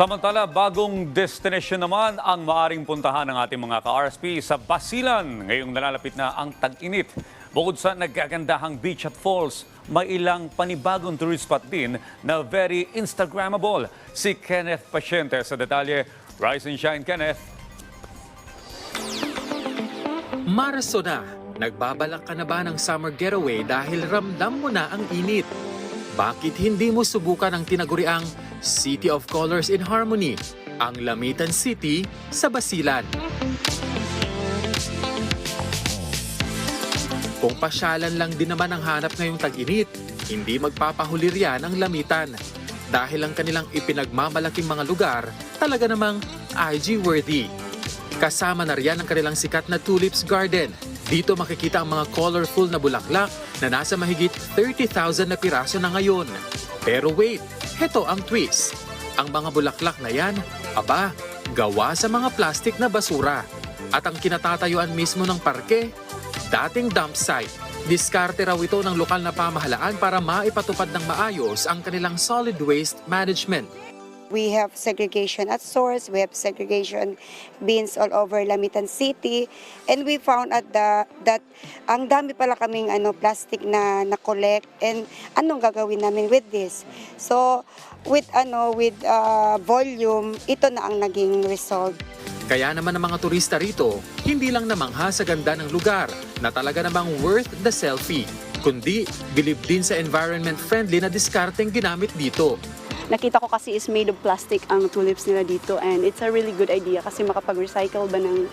Samantala, bagong destination naman ang maaring puntahan ng ating mga ka-RSP sa Basilan. Ngayong nalalapit na ang tag-init. Bukod sa nagkagandahang beach at falls, may ilang panibagong tourist spot din na very Instagrammable. Si Kenneth Pasyente sa detalye. Rise and shine, Kenneth. Marso na, nagbabalak ka na ba ng summer getaway dahil ramdam mo na ang init? Bakit hindi mo subukan ang tinaguriang City of Colors in Harmony, ang Lamitan City sa Basilan? Kung pasyalan lang din naman ang hanap ngayong tag-init, hindi magpapahulir yan ang lamitan. Dahil ang kanilang ipinagmamalaking mga lugar talaga namang IG-worthy. Kasama na riyan ang kanilang sikat na Tulips Garden. Dito makikita ang mga colorful na bulaklak na nasa mahigit 30,000 na piraso na ngayon. Pero wait, heto ang twist. Ang mga bulaklak na yan, aba, gawa sa mga plastic na basura. At ang kinatatayuan mismo ng parke, dating dump site. Diskarte raw ito ng lokal na pamahalaan para maipatupad ng maayos ang kanilang solid waste management. We have segregation at source, we have segregation bins all over Lamitan City, and we found at the that ang dami pala kaming ano plastic na na-collect and anong gagawin namin with this. So with ano with uh, volume, ito na ang naging result. Kaya naman ang mga turista rito, hindi lang namangha sa ganda ng lugar na talaga namang worth the selfie, kundi bilib din sa environment-friendly na diskarteng ginamit dito. Nakita ko kasi is made of plastic ang tulips nila dito and it's a really good idea kasi makapag-recycle ba ng,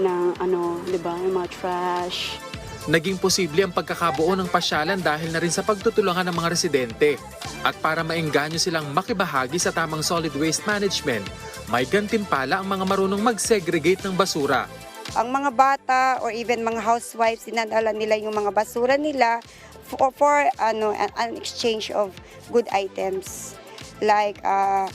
ng ano, di ba, yung mga trash. Naging posible ang pagkakabuo ng pasyalan dahil na rin sa pagtutulungan ng mga residente. At para maengganyo silang makibahagi sa tamang solid waste management, may gantimpala ang mga marunong mag-segregate ng basura. Ang mga bata or even mga housewives, sinadala nila yung mga basura nila for, for ano an, an exchange of good items. Like uh,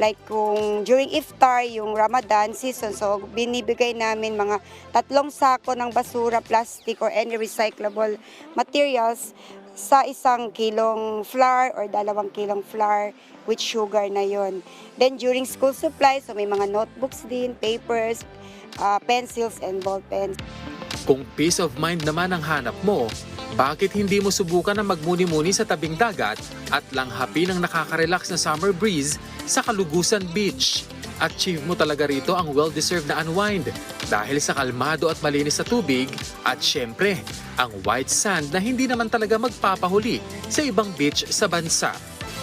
like kung during iftar yung Ramadan season so binibigay namin mga tatlong sako ng basura, plastic or any recyclable materials sa isang kilong flour or dalawang kilong flour with sugar na yon. Then during school supplies, so may mga notebooks din, papers, uh, pencils and ball pens. Kung peace of mind naman ang hanap mo, bakit hindi mo subukan na magmuni-muni sa tabing dagat at langhapin ang nakaka-relax na summer breeze sa Kalugusan Beach? Achieve mo talaga rito ang well-deserved na unwind dahil sa kalmado at malinis na tubig at syempre, ang white sand na hindi naman talaga magpapahuli sa ibang beach sa bansa.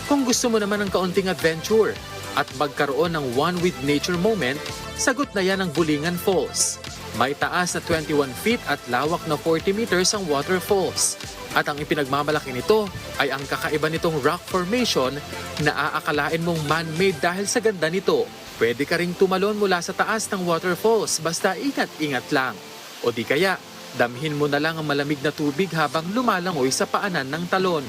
Kung gusto mo naman ng kaunting adventure at magkaroon ng one with nature moment, sagot na yan ang Bulingan Falls. May taas na 21 feet at lawak na 40 meters ang waterfalls. At ang ipinagmamalaki nito ay ang kakaiba nitong rock formation na aakalain mong man-made dahil sa ganda nito. Pwede ka ring tumalon mula sa taas ng waterfalls basta ingat-ingat lang. O di kaya, damhin mo na lang ang malamig na tubig habang lumalangoy sa paanan ng talon.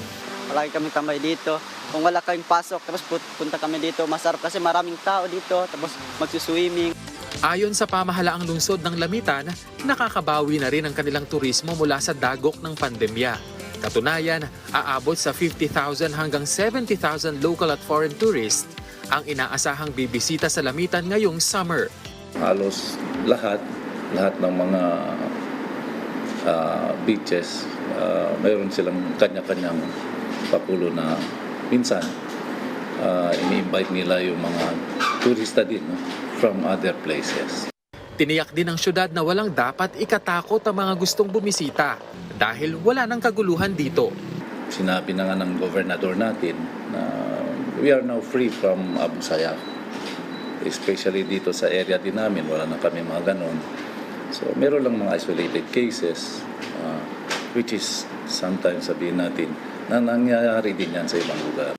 Palagi kami tambay dito. Kung wala kaming pasok, tapos punta kami dito. Masarap kasi maraming tao dito. Tapos magsuswimming. Ayon sa pamahalaang lungsod ng Lamitan, nakakabawi na rin ang kanilang turismo mula sa dagok ng pandemya. Katunayan, aabot sa 50,000 hanggang 70,000 local at foreign tourists ang inaasahang bibisita sa Lamitan ngayong summer. halos lahat lahat ng mga ah, beaches ah, mayroon silang kanya-kanyang pakulo na minsan ah, ini-invite nila yung mga turista din no, from other places. Tiniyak din ng syudad na walang dapat ikatakot ang mga gustong bumisita dahil wala nang kaguluhan dito. Sinabi na nga ng gobernador natin na we are now free from Abu Sayyaf. Especially dito sa area din namin, wala na kami mga ganon. So meron lang mga isolated cases ah, which is sometimes sabihin natin na nangyayari din yan sa ibang lugar.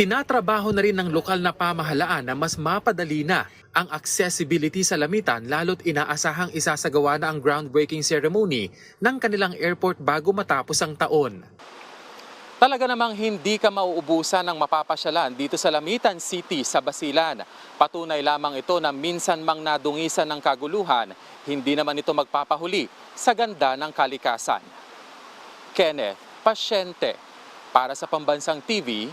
Tinatrabaho na rin ng lokal na pamahalaan na mas mapadali na ang accessibility sa lamitan lalo't inaasahang isasagawa na ang groundbreaking ceremony ng kanilang airport bago matapos ang taon. Talaga namang hindi ka mauubusan ng mapapasyalan dito sa Lamitan City sa Basilan. Patunay lamang ito na minsan mang nadungisan ng kaguluhan, hindi naman ito magpapahuli sa ganda ng kalikasan. Kenneth Pasyente para sa Pambansang TV